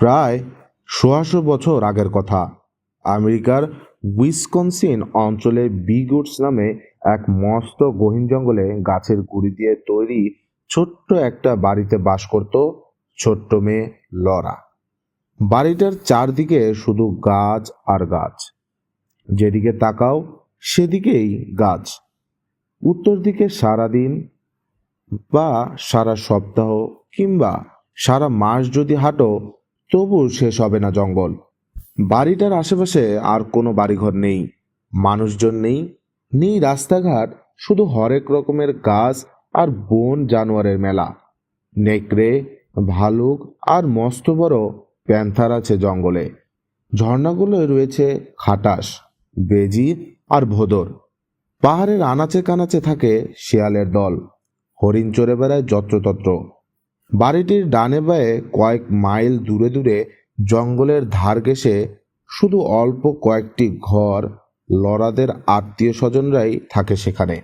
প্রায় সোয়াশো বছর আগের কথা। আমেরিকার উইসকনসিন অঞ্চলে বিগুডস নামে এক মস্ত গহীন জঙ্গলে গাছের গুড়ি দিয়ে তৈরি ছোট্ট একটা বাড়িতে বাস করত ছোট্ট মেয়ে লরা। বাড়িটার চারদিকে শুধু গাছ আর গাছ। যেদিকে তাকাও, সেদিকেই গাছ। উত্তর দিকে সারাদিন বা সারা সপ্তাহ কিংবা সারা মাস যদি হাঁটো তবু শেষ হবে না জঙ্গল। বাড়িটার আশেপাশে আর কোনো বাড়িঘর নেই। মানুষজন নেই নেই রাস্তাঘাট, শুধু হরেক রকমের গাছ আর বন জানোয়ারের মেলা। নেকড়ে, ভালুক আর মস্ত বড় প্যান্থার আছে জঙ্গলে। ঝর্ণাগুলোয় রয়েছে খাটাস, বেজি আর ভোদর। পাহাড়ের আনাচে কানাচে থাকে শিয়ালের দল। হরিণ চড়ে বেড়ায় যত্রতত্র। বাড়িটির ডানে বায়ে কয়েক মাইল দূরে দূরে জঙ্গলের ধার ঘেসে শুধু অল্প কয়েকটি ঘর লড়াদের আত্মীয় স্বজনরাই থাকে সেখানে।